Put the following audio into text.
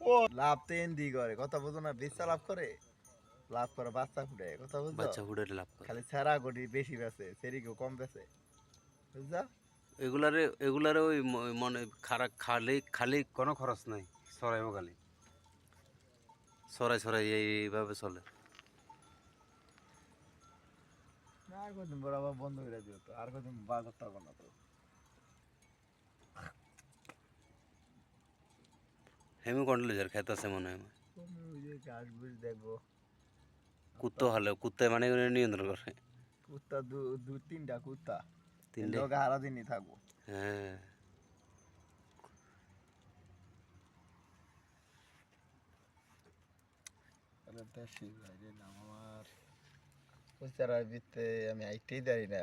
ও লাভ তো এন্দি করে কথা বুঝো না বেচা লাভ করে লাভ করে বাচ্চা ফুটে কথা বুঝছ বাচ্চা ফুটের লাভ করে খালি ছাড়া গড়ি বেশি বেছে সেরিকেও কম বেছে বুঝছা এগুলারে এগুলারে ওই মনে খারা খালি খালি কোনো খরচ নাই সরাইব খালি সরাই সরাই এইভাবে চলে আর কদিন বন্ধ করে দিও তো আর কদিন বাজার থাকব না তো হেমি কন্ট্রোলার খেত আছে মনে হয় দেখব কুত্তো হলে মানে নিয়ন্ত্রণ করে। কুত্তা দু তিনটা কুত্তা। তিনটে? হারা দিনই থাকব। হ্যাঁ। দেশি বাইরে নাম আমার। আমি আইতেই দাঁড়ি না।